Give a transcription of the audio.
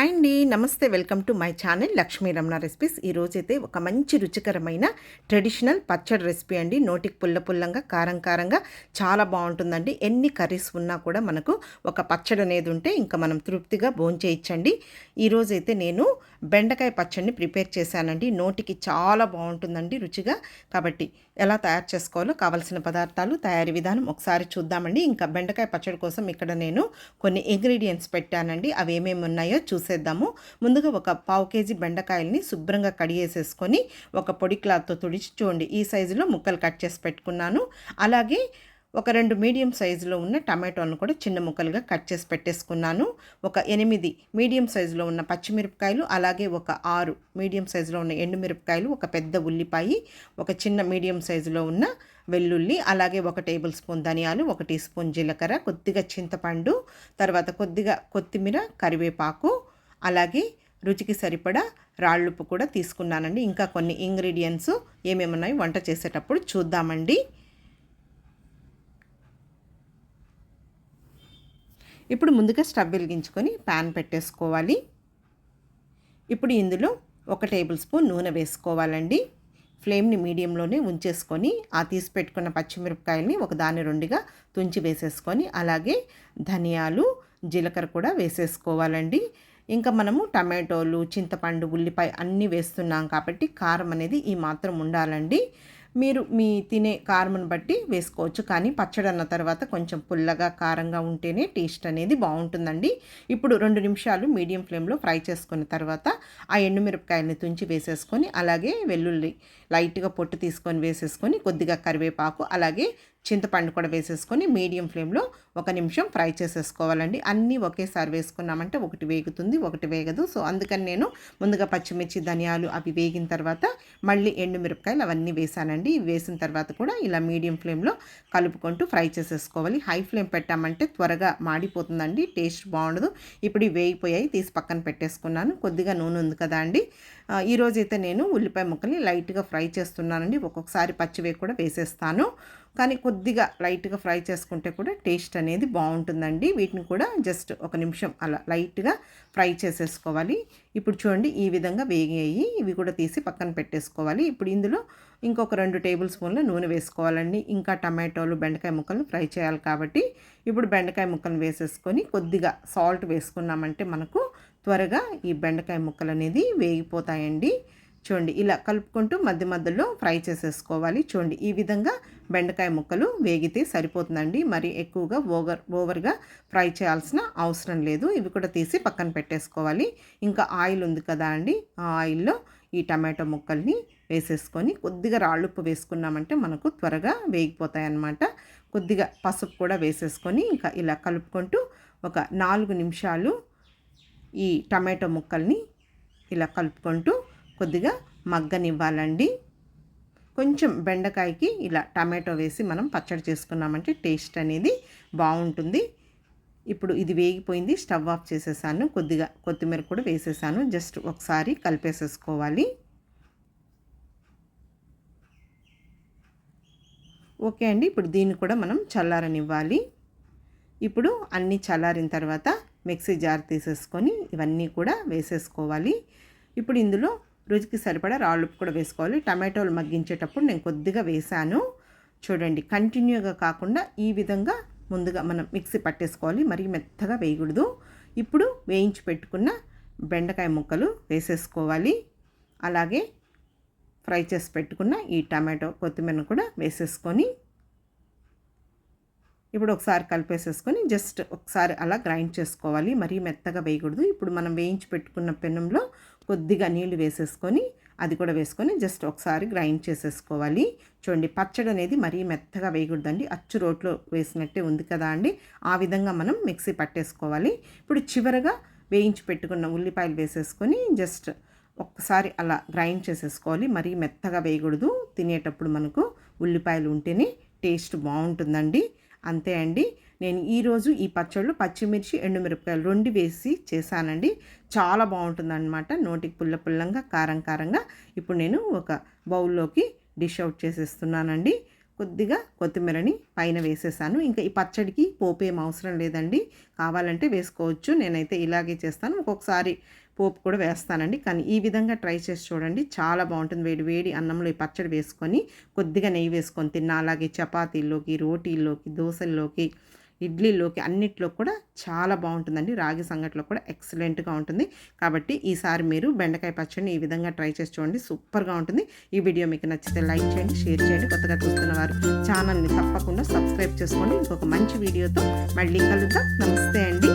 Hi అండి. నమస్తే. Welcome to my channel Lakshmi Ramana recipes. ఈరోజైతే ఒక మంచి రుచికరమైన ట్రెడిషనల్ పచ్చడి రెసిపీ అండి. నోటికి పుల్ల పుల్లంగా కారం కారంగా చాలా బాగుంటుందండి. ఎన్ని కర్రీస్ ఉన్నా కూడా మనకు ఒక పచ్చడి అనేది ఉంటే ఇంకా మనం తృప్తిగా భోంచేయచ్చండి. ఈరోజైతే నేను బెండకాయ పచ్చడిని ప్రిపేర్ చేశానండి. నోటికి చాలా బాగుంటుందండి రుచిగా. కాబట్టి ఎలా తయారు చేసుకోవాలో కావలసిన పదార్థాలు తయారీ విధానం ఒకసారి చూద్దామండి. ఇంకా బెండకాయ పచ్చడి కోసం ఇక్కడ నేను కొన్ని ఇంగ్రీడియంట్స్ పెట్టానండి. అవి ఏమేమి ఉన్నాయో చూసి చేసేద్దాము ముందుగా ఒక పావు కేజీ బెండకాయల్ని శుభ్రంగా కడిగేసేసుకొని ఒక పొడి క్లాత్తో తుడిచి చూడండి. ఈ సైజులో ముక్కలు కట్ చేసి పెట్టుకున్నాను. అలాగే ఒక రెండు మీడియం సైజులో ఉన్న టమాటోలను కూడా చిన్న ముక్కలుగా కట్ చేసి పెట్టేసుకున్నాను. ఒక ఎనిమిది మీడియం సైజులో ఉన్న పచ్చిమిరపకాయలు అలాగే ఒక ఆరు మీడియం సైజులో ఉన్న ఎండుమిరపకాయలు ఒక పెద్ద ఉల్లిపాయ ఒక చిన్న మీడియం సైజులో ఉన్న వెల్లుల్లి అలాగే ఒక టేబుల్ స్పూన్ ధనియాలు ఒక టీ స్పూన్ జీలకర్ర కొద్దిగా చింతపండు తర్వాత కొద్దిగా కొత్తిమీర కరివేపాకు అలాగే రుచికి సరిపడా రాళ్ళుప్పు కూడా తీసుకున్నానండి. ఇంకా కొన్ని ఇంగ్రీడియంట్స్ ఏమేమి ఉన్నాయి వంట చేసేటప్పుడు చూద్దామండి. ఇప్పుడు ముందుగా స్టవ్ వెలిగించుకొని ప్యాన్ పెట్టేసుకోవాలి. ఇప్పుడు ఇందులో ఒక టేబుల్ స్పూన్ నూనె వేసుకోవాలండి. ఫ్లేమ్ని మీడియంలోనే ఉంచేసుకొని ఆ తీసి పెట్టుకున్న పచ్చిమిరపకాయల్ని ఒకదాని రెండుగా తుంచి వేసేసుకొని అలాగే ధనియాలు జీలకర్ర కూడా వేసేసుకోవాలండి. ఇంకా మనము టమాటోలు చింతపండు ఉల్లిపాయ అన్నీ వేస్తున్నాం కాబట్టి కారం అనేది ఈ మాత్రం ఉండాలండి. మీరు మీ తినే కారంను బట్టి వేసుకోవచ్చు. కానీ పచ్చడి అన్న తర్వాత కొంచెం పుల్లగా కారంగా ఉంటేనే టేస్ట్ అనేది బాగుంటుందండి. ఇప్పుడు రెండు నిమిషాలు మీడియం ఫ్లేమ్లో ఫ్రై చేసుకున్న తర్వాత ఆ ఎండుమిరపకాయలని తుంచి వేసేసుకొని అలాగే వెల్లుల్లి లైట్గా పొట్టు తీసుకొని వేసేసుకొని కొద్దిగా కరివేపాకు అలాగే చింతపండు కూడా వేసేసుకొని మీడియం ఫ్లేమ్లో ఒక నిమిషం ఫ్రై చేసేసుకోవాలండి. అన్నీ ఒకేసారి వేసుకున్నామంటే ఒకటి వేగుతుంది ఒకటి వేగదు. సో అందుకని నేను ముందుగా పచ్చిమిర్చి ధనియాలు అవి వేగిన తర్వాత మళ్ళీ ఎండుమిరపకాయలు అవన్నీ వేసానండి. వేసిన తర్వాత కూడా ఇలా మీడియం ఫ్లేమ్లో కలుపుకుంటూ ఫ్రై చేసేసుకోవాలి. హై ఫ్లేమ్ పెట్టామంటే త్వరగా మాడిపోతుందండి టేస్ట్ బాగుండదు. ఇప్పుడు వేగిపోయాయి తీసి పక్కన పెట్టేసుకున్నాను. కొద్దిగా నూనె ఉంది కదా అండి. ఈరోజైతే నేను ఉల్లిపాయ ముక్కల్ని లైట్గా ఫ్రై చేస్తున్నానండి. ఒక్కొక్కసారి పచ్చివే కూడా వేసేస్తాను. కానీ కొద్దిగా లైట్గా ఫ్రై చేసుకుంటే కూడా టేస్ట్ అనేది బాగుంటుందండి. వీటిని కూడా జస్ట్ ఒక నిమిషం అలా లైట్గా ఫ్రై చేసేసుకోవాలి. ఇప్పుడు చూడండి ఈ విధంగా వేగాయి. ఇవి కూడా తీసి పక్కన పెట్టేసుకోవాలి. ఇప్పుడు ఇందులో ఇంకొక రెండు టేబుల్ స్పూన్ల నూనె వేసుకోవాలండి. ఇంకా టమాటోలు బెండకాయ ముక్కలు ఫ్రై చేయాలి కాబట్టి ఇప్పుడు బెండకాయ ముక్కలు వేసేసుకొని కొద్దిగా సాల్ట్ వేసుకున్నామంటే మనకు త్వరగా ఈ బెండకాయ ముక్కలు అనేది వేగిపోతాయండి. చూడండి ఇలా కలుపుకుంటూ మధ్య మధ్యలో ఫ్రై చేసేసుకోవాలి. చూడండి ఈ విధంగా బెండకాయ ముక్కలు వేగితే సరిపోతుందండి. మరి ఎక్కువగా ఓవర్ ఓవర్గా ఫ్రై చేయాల్సిన అవసరం లేదు. ఇవి కూడా తీసి పక్కన పెట్టేసుకోవాలి. ఇంకా ఆయిల్ ఉంది కదా అండి ఆ ఆయిల్లో ఈ టమాటో ముక్కల్ని వేసేసుకొని కొద్దిగా రాళ్ళుప్పు వేసుకున్నామంటే మనకు త్వరగా వేగిపోతాయి అన్నమాట కొద్దిగా పసుపు కూడా వేసేసుకొని ఇంకా ఇలా కలుపుకుంటూ ఒక నాలుగు నిమిషాలు ఈ టమాటో ముక్కల్ని ఇలా కలుపుకుంటూ కొద్దిగా మగ్గనివ్వాలండి. కొంచెం బెండకాయకి ఇలా టమాటో వేసి మనం పచ్చడి చేసుకున్నామంటే టేస్ట్ అనేది బాగుంటుంది. ఇప్పుడు ఇది వేగిపోయింది స్టవ్ ఆఫ్ చేసేసాను. కొద్దిగా కొత్తిమీర కూడా వేసేసాను. జస్ట్ ఒకసారి కలిపేసేసుకోవాలి. ఓకే అండి ఇప్పుడు దీన్ని కూడా మనం చల్లారనివ్వాలి. ఇప్పుడు అన్నీ చల్లారిన తర్వాత మిక్సీ జార్ తీసేసుకొని ఇవన్నీ కూడా వేసేసుకోవాలి. ఇప్పుడు ఇందులో రుచికి సరిపడా రాళ్ళుప్పు కూడా వేసుకోవాలి. టమాటోలు మగ్గించేటప్పుడు నేను కొద్దిగా వేసాను చూడండి కంటిన్యూగా కాకుండా ఈ విధంగా ముందుగా మనం మిక్సీ పట్టేసుకోవాలి. మరి మెత్తగా వేయకూడదు. ఇప్పుడు వేయించి పెట్టుకున్న బెండకాయ ముక్కలు వేసేసుకోవాలి. అలాగే ఫ్రై చేసి పెట్టుకున్న ఈ టమాటో కొత్తిమీరను కూడా వేసేసుకొని ఇప్పుడు ఒకసారి కలిపేసేసుకొని జస్ట్ ఒకసారి అలా గ్రైండ్ చేసుకోవాలి. మరీ మెత్తగా వేయకూడదు. ఇప్పుడు మనం వేయించి పెట్టుకున్న పెనంలో కొద్దిగా నీళ్ళు వేసేసుకొని అది కూడా వేసుకొని జస్ట్ ఒకసారి గ్రైండ్ చేసేసుకోవాలి. చూడండి పచ్చడి అనేది మరీ మెత్తగా వేయకూడదండి. అచ్చు రోట్లో వేసినట్టే ఉంది కదా అండి. ఆ విధంగా మనం మిక్సీ పట్టేసుకోవాలి. ఇప్పుడు చివరగా వేయించి పెట్టుకున్న ఉల్లిపాయలు వేసేసుకొని జస్ట్ ఒక్కసారి అలా గ్రైండ్ చేసేసుకోవాలి. మరీ మెత్తగా వేయకూడదు. తినేటప్పుడు మనకు ఉల్లిపాయలు ఉంటేనే టేస్ట్ బాగుంటుందండి. అంతే అండి. నేను ఈరోజు ఈ పచ్చళ్ళు పచ్చిమిర్చి ఎండుమిరపకాయలు రెండు వేసి చేశానండి. చాలా బాగుంటుందన్నమాట. నోటికి పుల్ల పుల్లంగా కారం కారంగా. ఇప్పుడు నేను ఒక బౌల్లోకి డిష్ అవుట్ చేసేస్తున్నానండి. కొద్దిగా కొత్తిమీరని పైన వేసేసాను. ఇంకా ఈ పచ్చడికి పోపు ఏం అవసరం లేదండి. కావాలంటే వేసుకోవచ్చు. నేనైతే ఇలాగే చేస్తాను. ఒక్కొక్కసారి పోపు కూడా వేస్తానండి. కానీ ఈ విధంగా ట్రై చేసి చూడండి. చాలా బాగుంటుంది. వేడి వేడి అన్నంలో ఈ పచ్చడి వేసుకొని కొద్దిగా నెయ్యి వేసుకొని తిన్నా. అలాగే చపాతీల్లోకి రోటీల్లోకి దోశల్లోకి ఇడ్లీలోకి అన్నిట్లో కూడా చాలా బాగుంటుందండి. రాగి సంగట్లో కూడా ఎక్సలెంట్గా ఉంటుంది. కాబట్టి ఈసారి మీరు బెండకాయ పచ్చడిని ఈ విధంగా ట్రై చేసి చూడండి. సూపర్గా ఉంటుంది. ఈ వీడియో మీకు నచ్చితే లైక్ చేయండి షేర్ చేయండి. కొత్తగా చూస్తున్న వారు ఛానల్ని తప్పకుండా సబ్స్క్రైబ్ చేసుకోండి. ఇంకొక మంచి వీడియోతో మళ్ళీ కలుద్దాం. నమస్తే అండి.